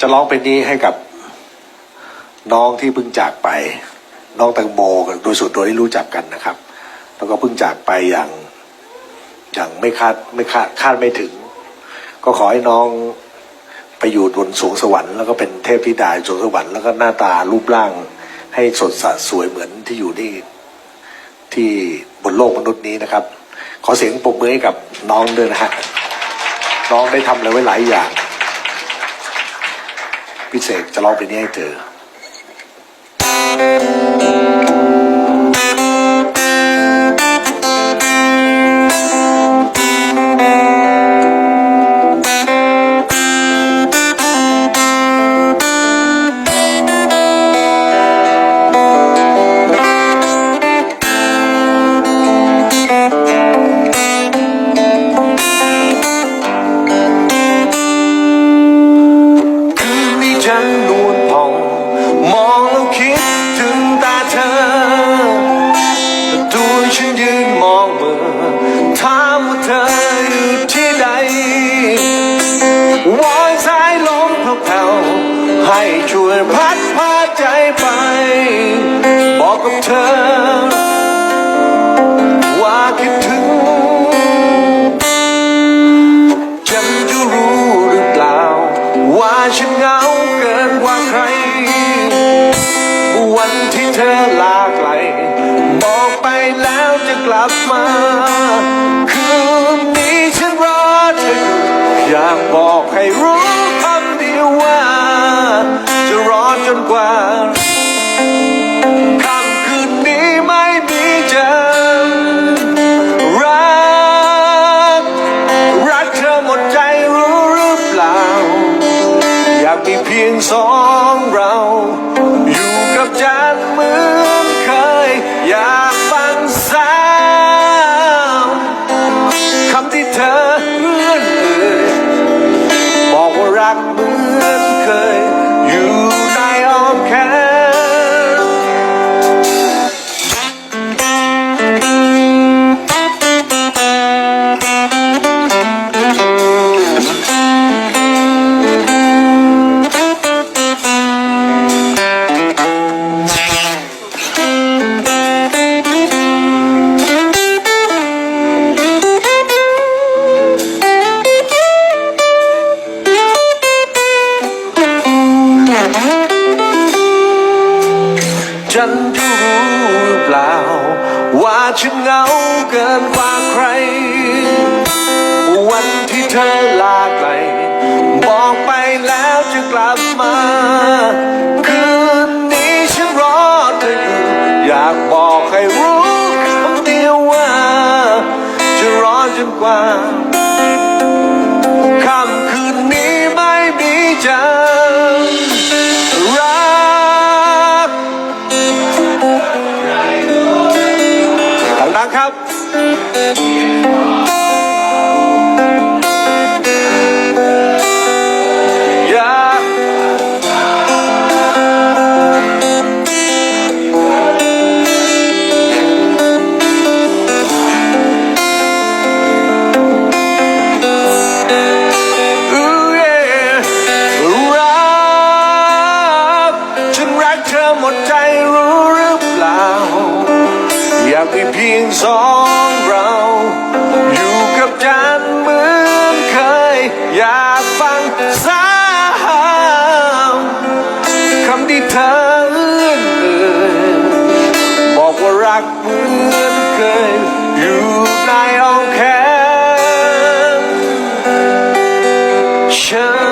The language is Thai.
จะร้องเป็นนี้ให้กับน้องที่เพิ่งจากไป น้องแตงโมโดยส่วนตัวที่รู้จักกันนะครับ แล้วก็เพิ่งจากไปอย่างอย่างไม่คาดไม่คาดคาดไม่ถึง ก็ขอให้น้องไปอยู่บนสวงสวรรค์แล้วก็เป็นเทพธิดาอยู่สวงสวรรค์แล้วก็หน้าตารูปร่าง ให้สดสดสวยเหมือนที่อยู่ที่ที่บนโลกมนุษย์นี้นะครับ ขอเสียงปรบมือให้กับน้องด้วยนะฮะน้องได้ทำอะไรไว้หลายอย่าง พิเศษจะเล่าไปนี้ให้เธอ ให้ช่วยพัดพาใจไป บอกกับเธอ ว่าคิดถึงฉันจะรู้หรือเปล่า ว่าฉันเหงาเกินกว่าใคร วันที่เธอลาไกลบอกไปแล้วจะกลับมาคืนนี้ฉันรอเธออยู่อยากบอกให้รู้ นกว่าค่ำคืนนี้ไม่มีเจอรัก รักเธอหมดใจรู้หรือเปล่า อยากมีเพียงสองเรา ฉันจะรู้หรือเปล่า ว่าฉันเหงาเกินกว่าใคร วันที่เธอลาไกล บอกไปแล้วจะกลับมา คืนนี้ฉันรอเธออยู่ อยากบอกให้รู้คำเดียวว่า จะรอจนกว่าค่ำคืนนี้ไม่มีเจอ ดังๆครับ อยากมีเพียงสองเรา อยู่กับจันเหมือนเคย อยากฟังซ้ำคำที่เธอเอื้อนเอ่ยบอกว่ารักเหมือนเคย อยู่ในอ้อมแขนฉัน